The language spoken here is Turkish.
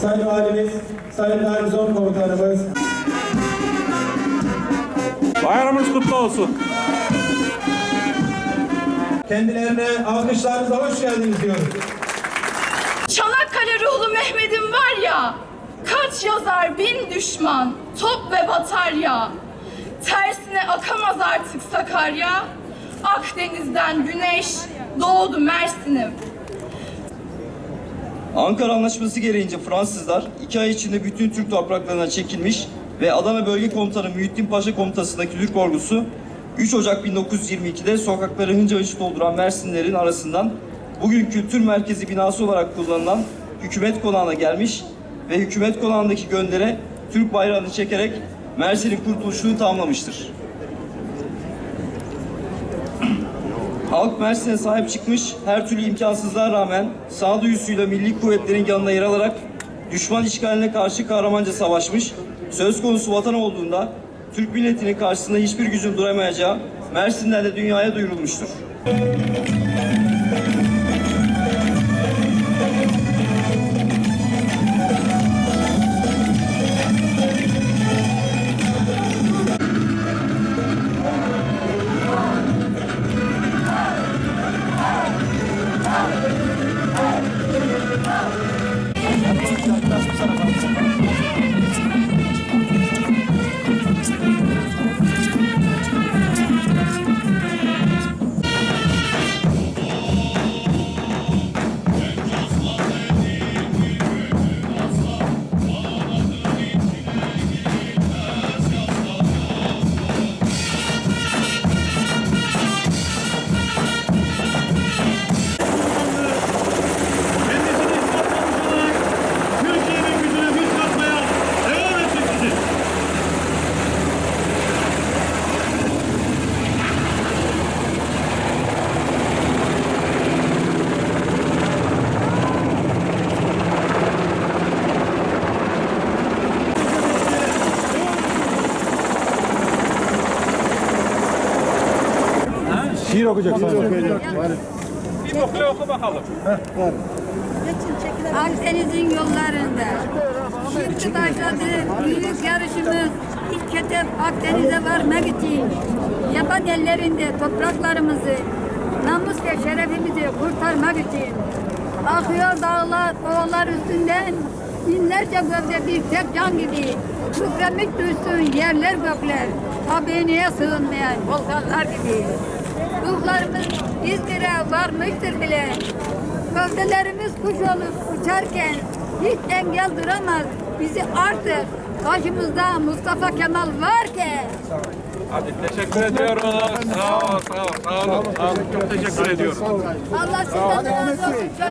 Sayın Valimiz, Sayın Garnizon Komutanımız, Bayramınız kutlu olsun. kendilerine alkışlarınızla hoş geldiniz diyoruz. Çanakkale ruhlu Mehmet'im var ya, yazar bin düşman, top ve batarya. Tersine akamaz artık Sakarya, Akdeniz'den güneş doğdu Mersin'im. Ankara Anlaşması gereğince Fransızlar iki ay içinde bütün Türk topraklarına çekilmiş ve Adana Bölge Komutanı Mühittin Paşa komutasındaki Türk ordusu 3 Ocak 1922'de sokakları hınca hınç dolduran Mersinlerin arasından bugün kültür merkezi binası olarak kullanılan hükümet konağına gelmiş ve hükümet konağındaki göndere Türk bayrağını çekerek Mersin'in kurtuluşunu tamamlamıştır. Halk Mersin'e sahip çıkmış, her türlü imkansızlığa rağmen sağduyusuyla milli kuvvetlerin yanında yer alarak düşman işgaline karşı kahramanca savaşmış, söz konusu vatan olduğunda Türk milletinin karşısında hiçbir gücün duramayacağı Mersin'den de dünyaya duyurulmuştur. Şiir okuyacak sana. Bir okula oku bakalım. Akdeniz'in yollarında. Şimdi başladı büyük yarışımız. İlk ketep Akdeniz'e varmak için. Yaban ellerinde topraklarımızı, namus ve şerefimizi kurtarmak için. Akıyor dağlar, ovalar üstünden. Binlerce gövde bir tek can gibi. Kükremiş duysun yerler gökler. Haberine sığınmayan volkanlar gibi. Ruhlarımız İzmir'e varmıştır bile. Gövdelerimiz kuş olup uçarken hiç engel duramaz. Bizi artık karşımızda Mustafa Kemal varken Hadi teşekkür ediyorum. Sağ ol, sağ ol, sağ olun. Sağ olun. Çok teşekkür ediyorum. Allah sizden razı olsun.